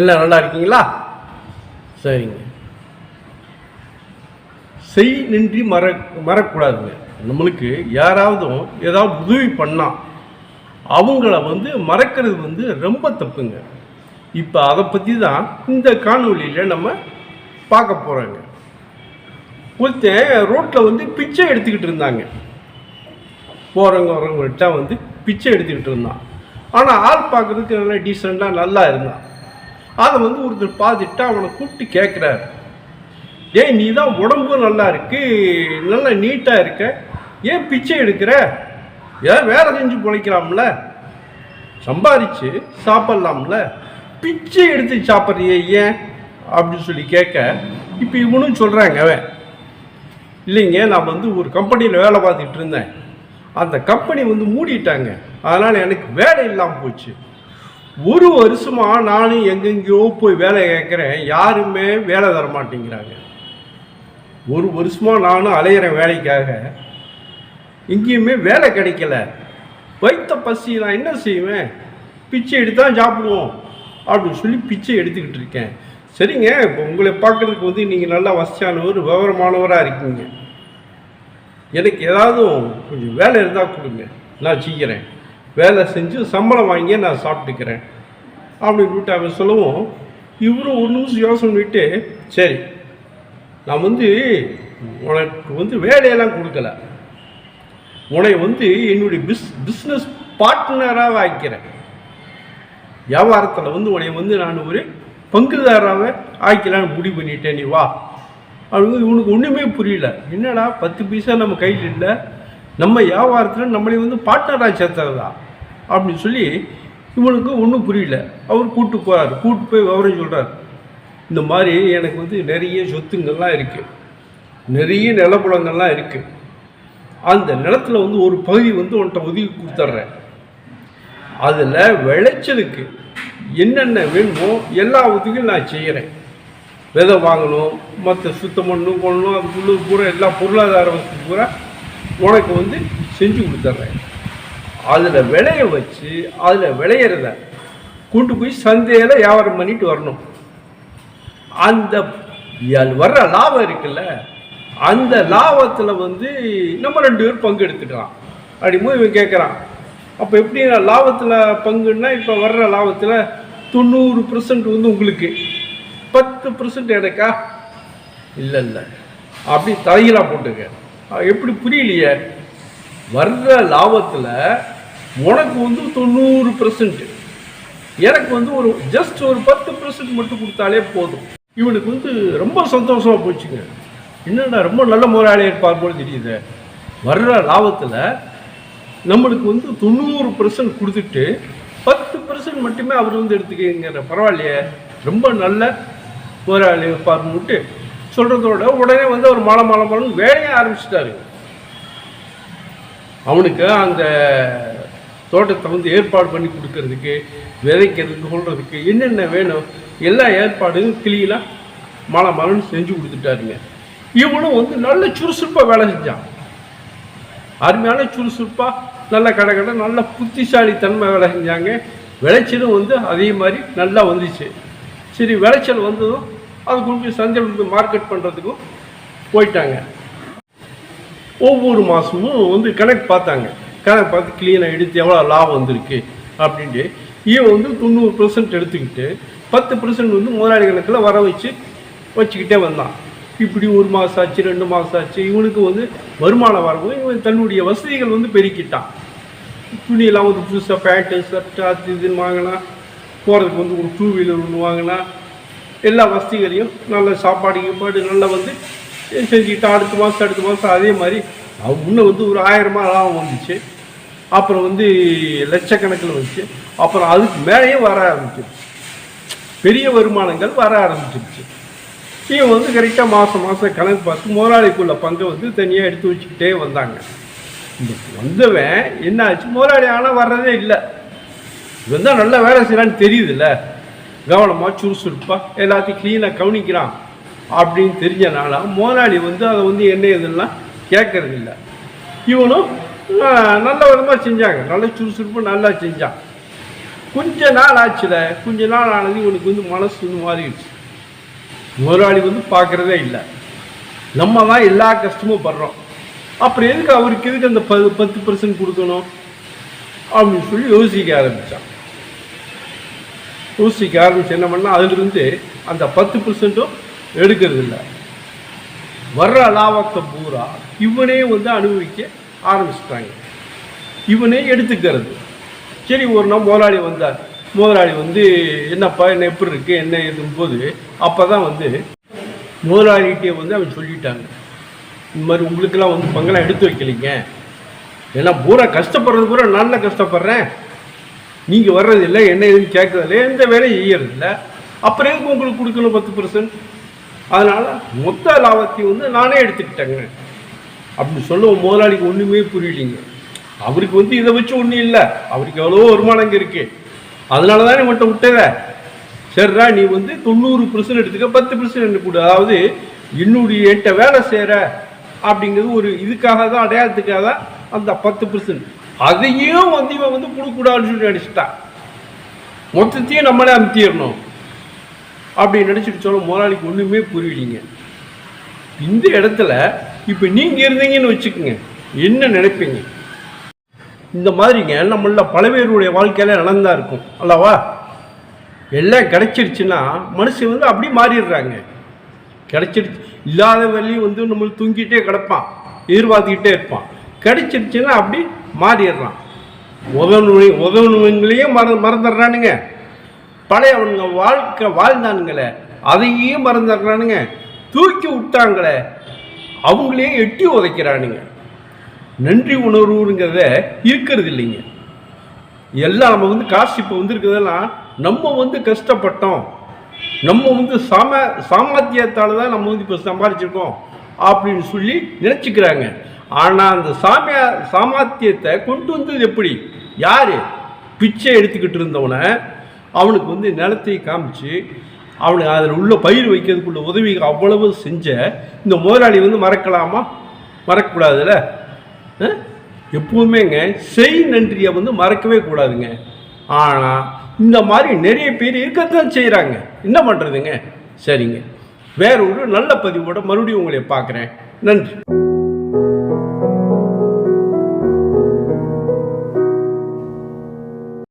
எல்லாம் நல்லா இருக்கீங்களா? சரிங்க. செய் நின்றி மற மறக்கூடாதுங்க. நம்மளுக்கு யாராவதும் ஏதாவது உதவி பண்ணால் அவங்கள வந்து மறக்கிறது வந்து ரொம்ப தப்புங்க. இப்போ அதை பற்றி தான் இந்த காணொலியில் நம்ம பார்க்க போகிறோங்க ஒருத்தன் ரோட்டில் வந்து பிச்சை எடுத்துக்கிட்டு இருந்தாங்க. போகிறவங்க வரவங்கள்ட்ட வந்து பிச்சை எடுத்துக்கிட்டு இருந்தான். ஆனால் ஆள் பார்க்குறதுக்கு நல்லா டீசெண்டாக நல்லா இருந்தான். அதை வந்து ஒருத்தர் பார்த்துட்டு அவனை கூப்பிட்டு கேட்குறாரு. ஏய் நீ தான் உடம்பு நல்லா இருக்கு நல்லா நீட்டாக இருக்க. ஏன் பிச்சை எடுக்கிற? ஏன் வேலை செஞ்சு பிழைக்கலாம்ல? சம்பாதிச்சு சாப்பிட்லாம்ல? பிச்சை எடுத்து சாப்பிட்றியே ஏன்? அப்படின்னு சொல்லி கேட்க இப்போ இவனும் சொல்கிறாங்க அவன். இல்லைங்க நான் வந்து ஒரு கம்பெனியில் வேலை பார்த்துட்டு இருந்தேன். அந்த கம்பெனி வந்து மூடிட்டாங்க. அதனால் எனக்கு வேலை இல்லாமல் போச்சு. ஒரு வருஷமாக நானும் எங்கெங்கேயோ போய் வேலை கேட்குறேன் யாருமே வேலை தர மாட்டேங்கிறாங்க. ஒரு வருஷமாக நானும் அலையிறேன் வேலைக்காக எங்கேயுமே வேலை கிடைக்கல. வைத்த பசி நான் என்ன செய்வேன்? பிச்சை எடுத்தா சாப்பிடுவோம் அப்படின்னு சொல்லி பிச்சை எடுத்துக்கிட்டு இருக்கேன். சரிங்க இப்போ உங்களை பார்க்குறதுக்கு வந்து நீங்கள் நல்லா வசதியானவர் விவரமானவராக இருக்கீங்க. எனக்கு ஏதாவது கொஞ்சம் வேலை இருந்தால் கொடுங்க. நான் செய்கிறேன் வேலை செஞ்சு சம்பளம் வாங்கி நான் சாப்பிட்டுக்கிறேன். அப்படின்னு விட்டு அவன் சொல்லவும். இவரும் ஒரு நிமிஷம் யோசனை பண்ணிட்டு சரி நான் வந்து உனக்கு வந்து வேலையெல்லாம் கொடுக்கல. உன்னை வந்து என்னுடைய பிஸ் பிஸ்னஸ் பார்ட்னராக ஆக்கிறேன் வியாபாரத்தில் வந்து உன்னை வந்து நான் ஒரு பங்குதாராக ஆக்கலான்னு முடிவு பண்ணிட்டேன் நீ வா. அப்படின்னு இவனுக்கு ஒன்றுமே புரியல. என்னடா பத்து பைசா நம்ம கையில் இல்லை. நம்ம வியாபாரத்தில் நம்மளை வந்து பார்ட்னராக சேர்த்துறதா அப்படின்னு சொல்லி இவனுக்கு ஒன்றும் புரியல. அவர் கூட்டு போகிறார் கூட்டு போய் விவரம் சொல்கிறார் இந்த மாதிரி எனக்கு வந்து நிறைய சொத்துங்கள்லாம் இருக்குது நிறைய நிலப்புலங்கள்லாம் இருக்குது அந்த நிலத்துல வந்து ஒரு பகுதி வந்து உன்கிட்ட ஒதுக்கி கொடுத்துட்றேன். அதில் விளைச்சலுக்கு என்னென்ன வேணுமோ எல்லா உதவியும் நான் செய்கிறேன் விதை வாங்கணும் மற்ற சுத்தம் பண்ணணும் கொள்ளணும் அதுக்குள்ளே பூரா எல்லா பொருளாதார வசதி பூரா உனக்கு வந்து செஞ்சு கொடுத்துட்றேன் அதில் விளைய வச்சு அதில் விளையிறத கொண்டு போய் சந்தையில் வியாபாரம் பண்ணிட்டு வரணும். அந்த வர்ற லாபம் இருக்குல்ல அந்த லாபத்தில் வந்து நம்ம ரெண்டு பேரும் பங்கு எடுத்துக்கலாம். அப்படிங்கும்போது இவன் கேட்குறான் அப்போ எப்படி நான் லாபத்தில் பங்குன்னா இப்போ வர்ற லாபத்தில் தொண்ணூறு பர்சன்ட் வந்து உங்களுக்கு. பத்து பர்சன்ட் எனக்கா? இல்லை இல்லை. அப்படி தலையிலாக போட்டுக்க. எப்படி புரியலையே? வர்ற லாபத்தில் உனக்கு வந்து தொண்ணூறு பர்சன்ட் எனக்கு வந்து ஒரு ஜஸ்ட் ஒரு பத்து பர்சன்ட் மட்டும் கொடுத்தாலே போதும். இவனுக்கு வந்து ரொம்ப சந்தோஷமா போச்சுங்க. என்னடா ரொம்ப நல்ல முதலாளி இருப்பார் போல தெரியுது. வர்ற லாபத்தில் நம்மளுக்கு வந்து தொண்ணூறு பர்சன்ட் கொடுத்துட்டு பத்து பர்சன்ட் மட்டுமே அவர் வந்து எடுத்துக்கிங்கிற பரவாயில்லையே. ரொம்ப நல்ல முதலாளி இருப்பார்னுட்டு சொல்கிறதோட உடனே வந்து அவர் மாலை மாலை மாலம் வேலையை ஆரம்பிச்சிட்டாரு. அவனுக்கு அந்த தோட்டத்தை வந்து ஏற்பாடு பண்ணி கொடுக்கறதுக்கு விதைக்கிறதுக்கு சொல்கிறதுக்கு என்னென்ன வேணும் எல்லா ஏற்பாடும் கிளியெல்லாம் மலை மலன்னு செஞ்சு கொடுத்துட்டாருங்க. இவனும் வந்து நல்ல சுறுசுறுப்பாக வேலை செஞ்சான். அருமையான சுறுசுறுப்பாக நல்ல கடை கடை நல்ல புத்திசாலித்தன்மை வேலை செஞ்சாங்க. விளைச்சலும் வந்து அதே மாதிரி நல்லா வந்துச்சு. சரி விளைச்சல் வந்ததும் அது கொண்டு சந்தை மார்க்கெட் பண்ணுறதுக்கும் போயிட்டாங்க. ஒவ்வொரு மாதமும் வந்து கணக்கு பார்த்தாங்க. கணக்கு பார்த்து க்ளீனாக எடுத்து எவ்வளோ லாபம் வந்திருக்கு அப்படின்ட்டு. இவன் வந்து தொண்ணூறு பர்சன்ட் எடுத்துக்கிட்டு பத்து பர்சன்ட் வந்து முதலாளி கணக்கில் வர வச்சு வச்சுக்கிட்டே வந்தான். இப்படி ஒரு மாதம் ஆச்சு ரெண்டு மாதம் ஆச்சு இவனுக்கு வந்து வருமானம் வரவும் இவன் தன்னுடைய வசதிகள் வந்து பெருக்கிட்டான். துணியெல்லாம் வந்து புதுசாக பேண்ட்டு ஷர்ட்டு அது இதுன்னு வாங்கினா போகிறதுக்கு வந்து ஒரு டூ வீலர் ஒன்று வாங்கினா எல்லா வசதிகளையும் நல்ல சாப்பாடு கீப்பாடு நல்லா வந்து செஞ்சுக்கிட்டான் அடுத்த மாதம் அடுத்த மாதம் அதே மாதிரி அவன் வந்து ஒரு ஆயிரமா லாபம் வந்துச்சு. அப்புறம் வந்து லட்சக்கணக்கில் வந்துச்சு. அப்புறம் அதுக்கு மேலேயே வர ஆரம்பிச்சிருச்சு. பெரிய வருமானங்கள் வர ஆரம்பிச்சிருச்சு. இவன் வந்து கரெக்டாக மாதம் மாதம் கணக்கு பார்த்து முதலாளிக்குள்ள பங்கை வந்து தனியாக எடுத்து வச்சுக்கிட்டே வந்தாங்க. இந்த வந்தவன் என்ன ஆச்சு முதலாளி ஆனால் வர்றதே இல்லை. இவன் தான் நல்லா வேலை செய்யலான்னு தெரியுதுல்ல. கவனமாக சுறுசுறுப்பாக எல்லாத்தையும் க்ளீனாக கவனிக்கிறான் அப்படின்னு தெரிஞ்சனால முதலாளி வந்து அதை வந்து என்ன இதெல்லாம் கேட்கறது இல்லை. இவனும் நல்ல விதமாக செஞ்சாங்க. நல்ல சுறுசுறுப்பு நல்லா செஞ்சான். கொஞ்ச நாள் ஆச்சுல கொஞ்ச நாள் ஆனது இவனுக்கு வந்து மனசு வந்து மாறிடுச்சு. முதலாளி வந்து பார்க்குறதே இல்லை. நம்ம தான் எல்லா கஷ்டமும் படுறோம் அப்புறம் எதுக்கு அவருக்கு எதுக்கு அந்த ப பத்து பர்சன்ட் கொடுக்கணும்? அப்படின்னு சொல்லி யோசிக்க ஆரம்பித்தான் ஊசிக்க ஆரம்பிச்சு என்ன பண்ணால் அதிலிருந்து அந்த பத்து பர்சன்ட்டும் எடுக்கிறது இல்லை வர்ற லாபத்தை பூரா இவனே வந்து அனுபவிக்க ஆரம்பிச்சிட்டாங்க. இவனே எடுத்துக்கிறது. சரி ஒரு நாள் முதலாளி வந்தார். முதலாளி வந்து என்னப்பா என்ன எப்படி இருக்குது என்ன ஏதும் போது அப்போ தான் வந்து முதலாளிகிட்டே வந்து அவன் சொல்லிட்டாங்க. இந்த மாதிரி உங்களுக்கெல்லாம் வந்து பங்கெல்லாம் எடுத்து வைக்கலைங்க. ஏன்னா பூரா கஷ்டப்படுறது பூரா நான் கஷ்டப்படுறேன். நீங்கள் வர்றது இல்லை என்ன ஏதுன்னு கேட்கறதில்ல எந்த வேலையும் செய்யறது இல்லை அப்புறம் எதுக்கு உங்களுக்கு கொடுக்கணும் பத்து பர்சன்ட் அதனால் மொத்த லாபத்தையும் வந்து நானே எடுத்துக்கிட்டேங்க. அப்படின்னு சொல்ல முதலாளிக்கு ஒன்றுமே புரியலைங்க. அவருக்கு வந்து இதை வச்சு ஒன்றும் இல்லை. அவருக்கு எவ்வளோ வருமானம் இங்கே இருக்கு. அதனால தான் மட்டும் விட்டத? சரிடா நீ வந்து தொண்ணூறு பர்சன்ட் எடுத்துக்க பத்து பர்சன்ட் எனக்கு கொடு? அதாவது என்னுடைய என்கிட்ட வேலை செய்கிற அப்படிங்கிறது ஒரு இதுக்காக தான் அடையாளத்துக்காக தான் அந்த பத்து பர்சன்ட் அதையும் வந்து இவன் வந்து கொடுக்கூடாதுன்னு சொல்லி நினச்சிட்டான். மொத்தத்தையும் நம்மளே அமுத்திடணும். அப்படி நினச்சிட்டு சொல்ல முதலாளிக்கு ஒன்றுமே புரியலிங்க. இந்த இடத்துல இப்போ நீங்கள் இருந்தீங்கன்னு வச்சுக்கோங்க. என்ன நினைப்பீங்க? இந்த மாதிரிங்க நம்மள பல பேருடைய வாழ்க்கையில நடந்தா இருக்கும். அல்லவா? எல்லாம் கிடைச்சிருச்சுன்னா மனுஷன் வந்து அப்படி மாறிடுறாங்க. கிடைச்சிருச்சு. இல்லாத வரையும் வந்து நம்மளுக்கு தூங்கிட்டே கிடப்பான். எதிர்பார்த்துக்கிட்டே இருப்பான். கிடைச்சிருச்சுன்னா அப்படி மாறிடுறான் உதவுனு உதவுனவங்களையும் மற மறந்துடுறானுங்க. பழைய அவனுங்க வாழ்க்கை வாழ்ந்தானுங்களே அதையும் மறந்துடுறானுங்க. தூக்கி விட்டாங்களே அவங்களையும் எட்டி உதைக்கிறானுங்க. நன்றி உணர்வுங்கிறத இருக்கிறது இல்லைங்க. எல்லாம் நம்ம வந்து காசு இப்போ வந்துருக்குதெல்லாம் நம்ம வந்து கஷ்டப்பட்டோம். நம்ம வந்து சாம சாமர்த்தியத்தால் தான் நம்ம வந்து இப்போ சம்பாதிச்சிருக்கோம் அப்படின்னு சொல்லி நினச்சிக்கிறாங்க. ஆனால் அந்த சாமிய சாமர்த்தியத்தை கொண்டு வந்தது எப்படி? யார்? பிச்சை எடுத்துக்கிட்டு இருந்தவனை அவனுக்கு வந்து நிலத்தை காமிச்சு அவனுக்கு அதில் உள்ள பயிர் வைக்கிறதுக்குள்ள உதவி அவ்வளவு செஞ்ச இந்த முதலாளி வந்து மறக்கலாமா? மறக்கக்கூடாதுல்ல? எப்போவுமேங்க எப்பவுமேங்க செய் நன்றியை வந்து மறக்கவே கூடாதுங்க. ஆனால் இந்த மாதிரி நிறைய பேர் இருக்கத்தான் செய்கிறாங்க என்ன பண்ணுறதுங்க சரிங்க. வேற ஒரு நல்ல பதிவோட மறுபடியும் உங்களை பார்க்குறேன். நன்றி.